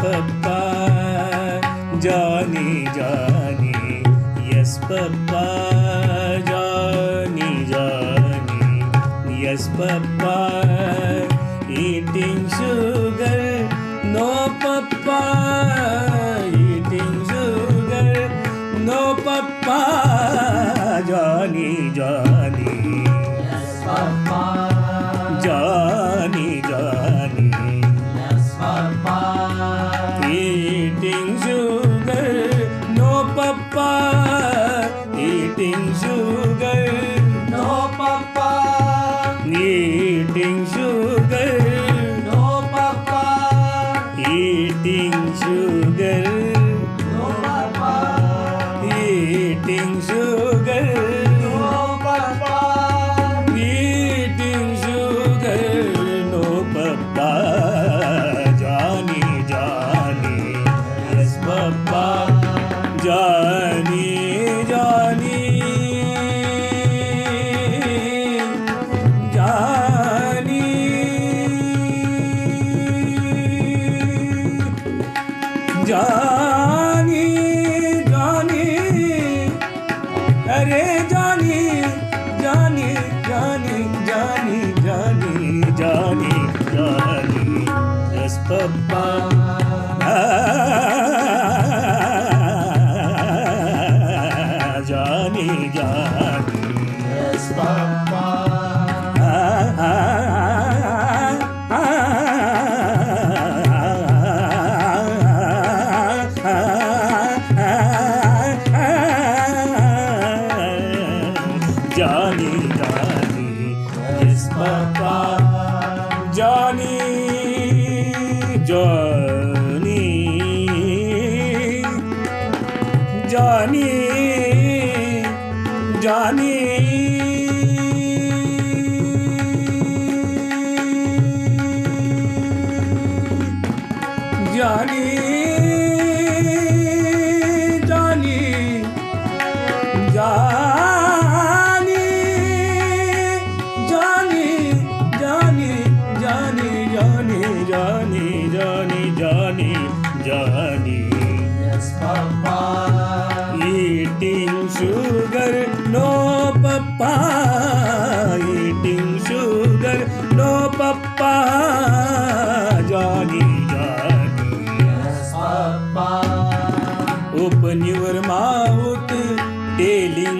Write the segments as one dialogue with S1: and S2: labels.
S1: Papa. Johnny, Johnny, yes, Papa. Yes, Papa. Eating sugar, no, Papa. Eating sugar, No, Papa. eating sugar, no papa, Johnny, Johnny, yes papa. Johnny, Johnny, Johnny, Johnny, Baba. Johnny, Johnny. Johnny, Johnny, Johnny, Johnny, Johnny, Johnny, Johnny, Johnny, Johnny, Johnny,
S2: papa.
S1: Eating sugar, no papa. Johnny, Johnny.
S2: Yes, Papa.
S1: Open your mouth, telling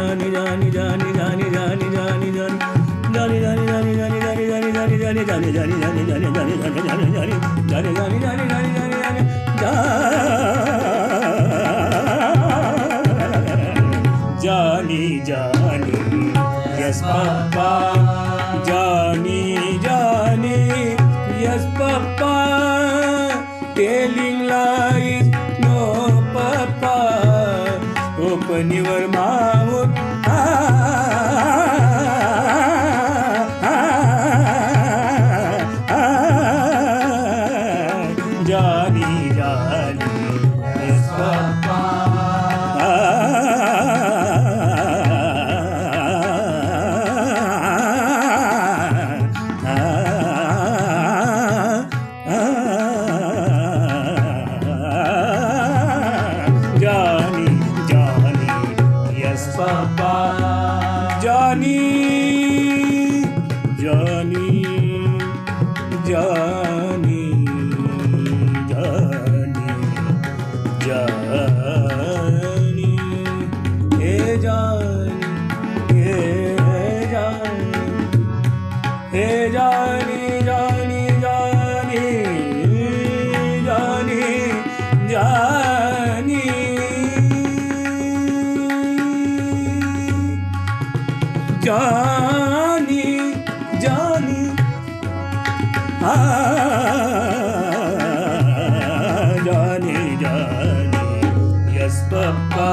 S1: Johnny, Johnny, Johnny, Johnny, Johnny, Johnny, Johnny, Johnny, Johnny, Johnny, Johnny, Johnny, Johnny, Johnny, Papa. Johnny, Johnny, Johnny, ah, Johnny, Johnny, yes, Papa,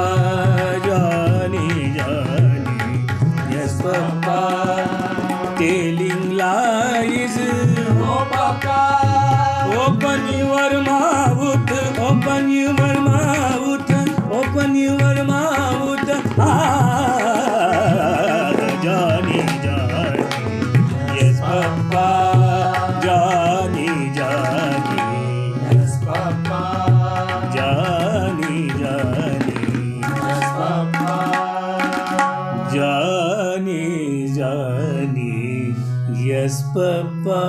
S1: Johnny, Johnny, yes, Papa, telling lies.
S2: Papa.
S1: Open your mouth, open your mouth, open your mouth. Yes, Papa.